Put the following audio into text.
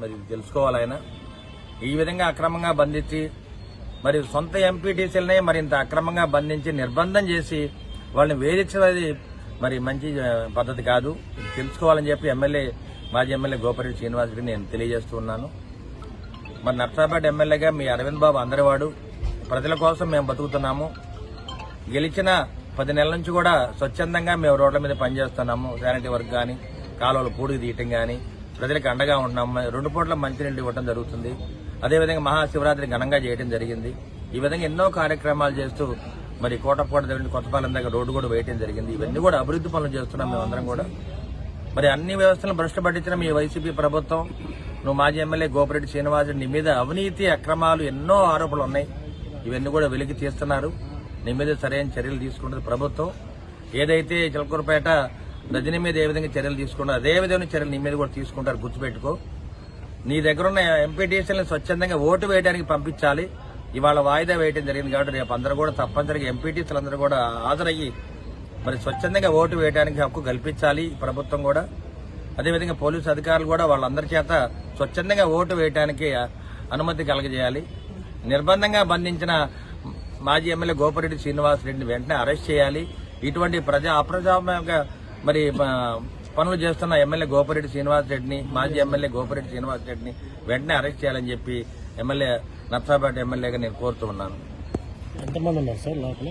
మరి తెలుసుకోవాలి ఆయన ఈ విధంగా అక్రమంగా బంధించి మరి సొంత ఎంపీటీసీలనే మరి ఇంత అక్రమంగా బంధించి నిర్బంధం చేసి వాళ్ళని వేధించేది మరి మంచి పద్ధతి కాదు. తెలుసుకోవాలని చెప్పి ఎమ్మెల్యే మాజీ ఎమ్మెల్యే గోపరెడ్డి శ్రీనివాస్ గారిని నేను తెలియజేస్తున్నాను మరి నర్సాపేట ఎమ్మెల్యేగా మీ అరవింద్ బాబు అందరివాడు. ప్రజల కోసం మేము బతుకుతున్నాము. గెలిచిన పది నెలల నుంచి కూడా స్వచ్ఛందంగా మేము రోడ్ల మీద పనిచేస్తున్నాము. శానిటరీ వర్క్ కానీ కాలువలు పూడికి తీయటం కానీ ప్రజలకు అండగా ఉంటున్నాము. రెండు పూట్ల మంచినీళ్ళు ఇవ్వడం జరుగుతుంది. అదేవిధంగా మహాశివరాత్రి ఘనంగా చేయడం జరిగింది. ఈ విధంగా ఎన్నో కార్యక్రమాలు చేస్తూ మరి కోటపూట దగ్గర కొత్తపాలెం దగ్గర రోడ్డు కూడా వేయటం జరిగింది. ఇవన్నీ కూడా అభివృద్ధి పనులు చేస్తున్నాం మేమందరం కూడా. మరి అన్ని వ్యవస్థలను భ్రష్టు పట్టించిన మీ వైసీపీ ప్రభుత్వం నువ్వు మాజీ ఎమ్మెల్యే గోపిరెడ్డి శ్రీనివాసరెడ్డి నీ మీద అవినీతి అక్రమాలు ఎన్నో ఆరోపణలు ఉన్నాయి. ఇవన్నీ కూడా వెలికి తీస్తున్నారు. నీ మీద సరైన చర్యలు తీసుకుంటుంది ప్రభుత్వం. ఏదైతే చిలకూరుపేట నదిని మీద ఏ విధంగా చర్యలు తీసుకున్నారో అదే విధమైన చర్యలు నీ మీద కూడా తీసుకుంటారు గుర్తుపెట్టుకో. నీ దగ్గర ఉన్న ఎంపీటీసీలను స్వచ్ఛందంగా ఓటు వేయడానికి పంపించాలి. ఇవాళ వాయిదా వేయడం జరిగింది కాబట్టి రేపు అందరూ కూడా తప్పనిసరిగా ఎంపీటీసీలు అందరూ కూడా హాజరయ్యి మరి స్వచ్ఛందంగా ఓటు వేయడానికి హక్కు కల్పించాలి ప్రభుత్వం కూడా. అదేవిధంగా పోలీసు అధికారులు కూడా వాళ్ళందరి చేత స్వచ్ఛందంగా ఓటు వేయడానికి అనుమతి కలగజేయాలి. నిర్బంధంగా బంధించిన మాజీ ఎమ్మెల్యే గోపరెడ్డి శ్రీనివాస్ రెడ్డిని వెంటనే అరెస్ట్ చేయాలి. ఇటువంటి ప్రజా అప్రజాస్వామిక మరి పనులు చేస్తున్న ఎమ్మెల్యే గోపరెడ్డి శ్రీనివాస్ రెడ్డిని మాజీ ఎమ్మెల్యే గోపరెడ్డి శ్రీనివాస్ రెడ్డిని వెంటనే అరెస్ట్ చేయాలని చెప్పి ఎమ్మెల్యే నర్సాపేట ఎమ్మెల్యేగా నేను కోరుతూ ఉన్నాను. ఎంతమంది ఉన్నారు సార్ లోపల?